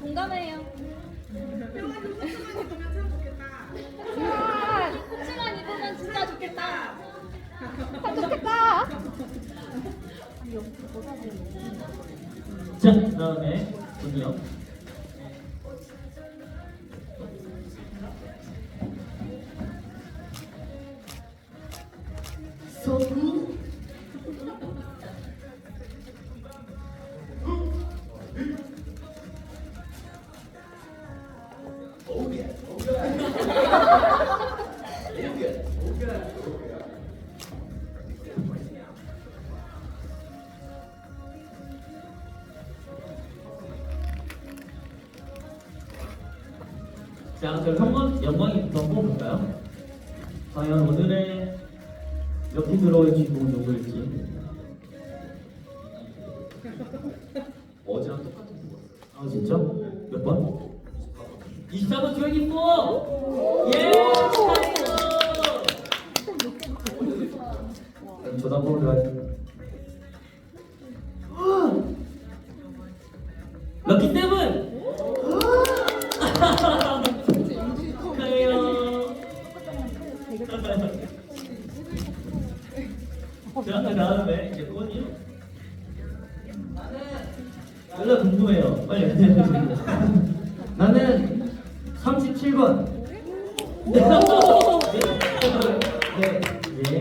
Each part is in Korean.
공감해요. 코치만 입으면 진짜 좋겠다. 참 좋겠다. 자, 그 다음에 분이요. 소구. 자, 그럼 성원 영광이부터 한번 볼까요? 과연 오늘의 옆에 들어올 주인공 뭐 누구일지. 어제랑 똑같은 거. 아 진짜? 몇 번? 24번 24번 24! 자, 다음에 이제 꽃이요. 원래 궁금해요. 빨리 해주세요. 나는 37번. 네. 네. 예.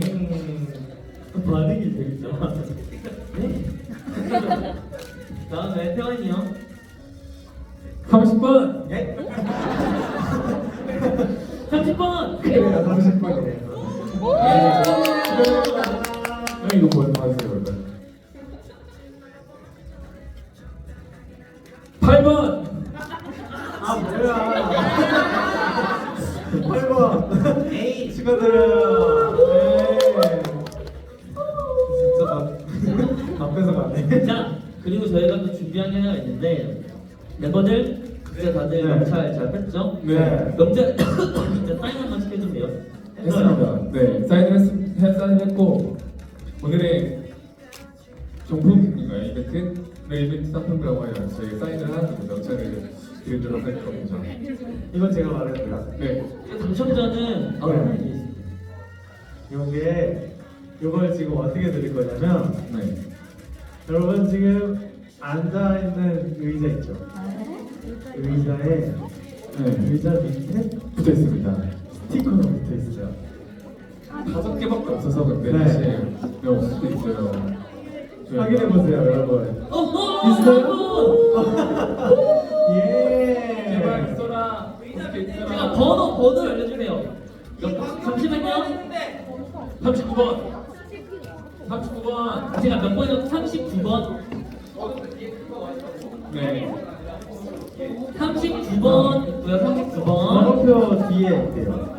반응이 되게 좋아. 네. 다음에 태환이요. 30번. 예? 30번! 그래, 30번이네. 형 이거 일단. 8번. 아 뭐야? 8번. 에이. 축하드려요. 네. 진짜 나 앞에서 가네. 자, 그리고 저희가 또 준비한 게 하나 있는데 멤버들 진짜 다들 네. 명찰 잘 뺐죠? 네. 명찰 진짜 사인 한번 시켜주세요. 했습니다. 네, 사인을 했, 해- 사인했고 오늘의 종품인가요 이벤트? 네, 이벤트 상품이라고 해요. 저희 사인을 하는 명찰을 드리도록 할 겁니다. 이건 제가 말했고요. 네, 당첨자는 아, 네. 있습니다. 요게 요걸 지금 어떻게 드릴 거냐면 네, 여러분 지금 앉아 있는 의자 있죠? 의자에 네, 의자 밑에 붙어 있습니다. 스티커가 붙어 있어요. 다섯 개밖에 없어서 근데 네. 사실 네, 없을 수도 있어요. 저희가- 확인해 보세요, 여러분. 어, 어, 있어요? 제발 예. 있어라. 다섯 개 제가 있어라. 번호 번호 알려주세요. 몇- 잠시만요. 39번. 39번. 제가 몇 번이요? 39번. 네. 39번 있고요. 39번. 번호표 뒤에 있대요.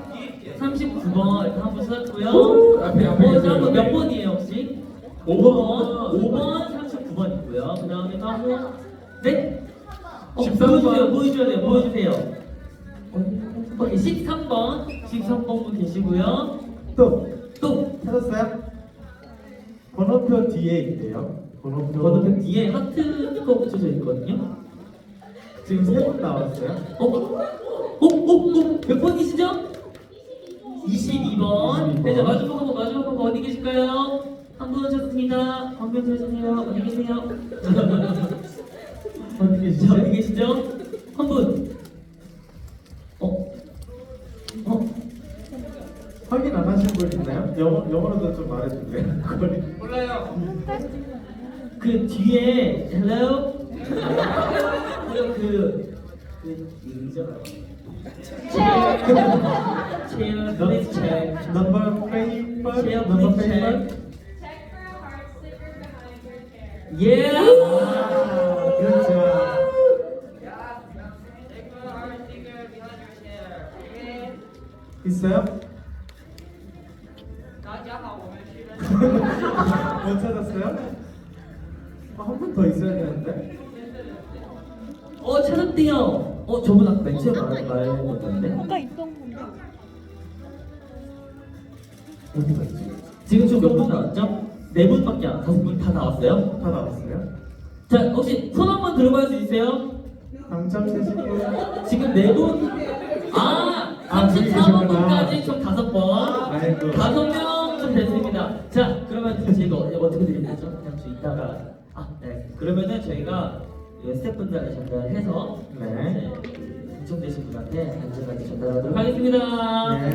39번 이렇게 한번. 오, 앞에, 앞에 어, 있어요. 한번 몇 네. 번이에요 혹시? 5번. 5번, 5번, 39번 있고요. 그 다음에 또 한 번 네? 어, 13번. 보여주세요, 보여줘야 돼요, 보여주세요. 어, 13번, 13번 분 계시고요. 또 또 찾았어요? 번호표 뒤에 있대요. 번호표, 번호표 뒤에 하트가 붙여져 있거든요. 지금 세번 나왔어요. 어? 어? 어? 어? 몇 번이시죠? 22번. 네, 자, 마지막 한번, 마지막 한번 어디 계실까요? 한 분 오셨습니다. 한분 들어주세요. 어디 계세요? 어디 계시죠? 어디 계시죠? 한 분. 어? 어? 확인 안 하신 분 있나요? 영어, 영어로도 좀 말해줄래요? 그걸 그 뒤에 hello 그리고 그, 그 의자가 체 어 please check 넘버 페이퍼 체어 넘버 please 페이퍼 check Check for a heart sticker behind your chair. yeah 아, 그렇죠. 있어요? 못 찾았어요? 아, 한 분 더 있어야 되는데. 어 찾았대요 어 저분 아까 맨 처음에 말- 말 했는데 아까 있던 건 어디 갔지? 지금 총 몇분 나왔죠? 네 분밖에 안 다섯 분 다 나왔어요 다 나왔어요? 자 혹시 손 한번 들어볼 수 있어요? 당첨되시고요. 지금 네 분? 아! 아, 저기 34번까지 총 다섯 번. 아이고. 다섯 명좀 됐습니다. 자, 그러면 저희가 어떻게 드리면 되죠? 그냥 저 이따가. 아, 네. 그러면은 저희가 이 스태프분들한테 전달해서 네. 이제 당첨되신 분한테 안전하게 전달하도록 하겠습니다. 네,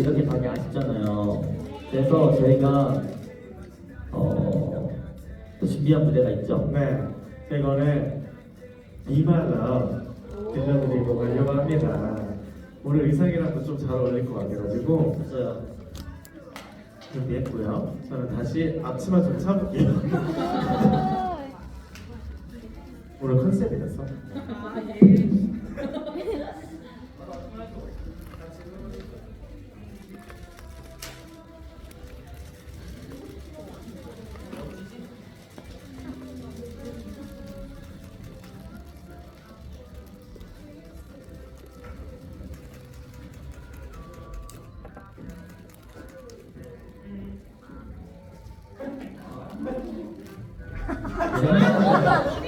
이렇게 가기 아쉽잖아요. 그래서 저희가 어, 또 준비한 무대가 있죠. 네, 이거는 비말라 들려드리고 가려고 합니다. 오늘 의상이랑도 좀 잘 어울릴 것 같아가지고 맞아요. 준비했고요. 저는 다시 앞치마 좀 차볼게요. 오늘 컨셉이라서. 어,